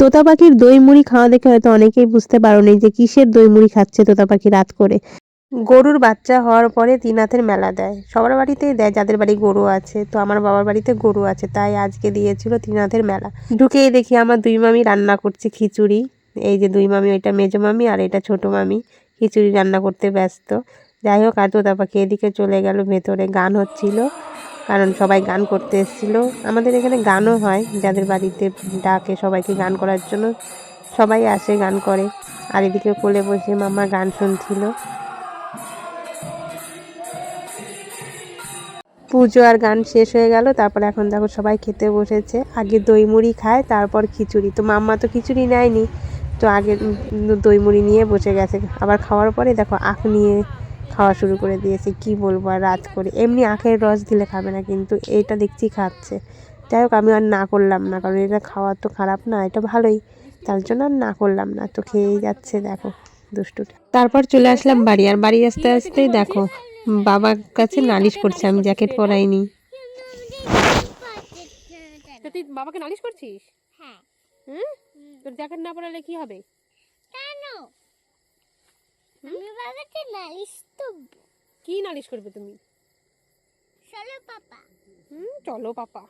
তোতা পাখির দই মুড়ি খাওয়া দেখে হয়তো অনেকেই বুঝতে পারোনি যে কিসের দই মুড়ি খাচ্ছে তোতা পাখি রাত করে। গরুর বাচ্চা হওয়ার পরে তিনাথের মেলা দেয়। সবার বাড়িতেই দেয়, যাদের বাড়ি গরু আছে। তো আমার বাবার বাড়িতে গরু আছে, তাই আজকে দিয়েছিল তিনাথের মেলা। ঢুকেই দেখি আমার দুই মামি রান্না করছে খিচুড়ি। এই যে দুই মামি, ওইটা মেজো মামি আর এটা ছোট মামি। খিচুড়ি রান্না করতে ব্যস্ত। যাই হোক, আর তোতা পাখি এদিকে চলে গেল, ভেতরে গান হচ্ছিল। কারণ সবাই গান করতে এসেছিল। আমাদের এখানে গানও হয়, যাদের বাড়িতে ডাকে সবাইকে গান করার জন্য সবাই আসে, গান করে। আর এদিকে কোলে বসে মামা গান শুনছিল। পুজো আর গান শেষ হয়ে গেল, তারপর এখন দেখো সবাই খেতে বসেছে। আগে দই মুড়ি খায়, তারপর খিচুড়ি। তো মাম্মা তো খিচুড়ি নেয়নি, তো আগে দই মুড়ি নিয়ে বসে গেছে। আবার খাওয়ার পরে দেখো আখ নিয়ে খাওয়া শুরু করে দিয়েছে কি বলব আর রাত করে। এমনি আখের রস দিলে খাবে না কিন্তু এটা দেখছি খাচ্ছে। যাই হোক আমি আর না করলাম না কারণ এটা খাওয়া তো খারাপ না এটা ভালোই। তার জন্য আর না করলাম না তো খেয়েই যাচ্ছে দেখো দুষ্টুটা। তারপর চলে আসলাম বাড়ি আর বাড়ি আসতে আসতেই দেখো বাবার কাছে নালিশ করছে আমি জ্যাকেট পরাইনি। তুই বাবাকে নালিশ করছিস? হ্যাঁ। হুম? তোর জ্যাকেট না পরালে কি হবে কেন আমি বাবাকে নালিশ তো। কি নালিশ করবে তুমি? চলো পাপা। হুম চলো পাপা।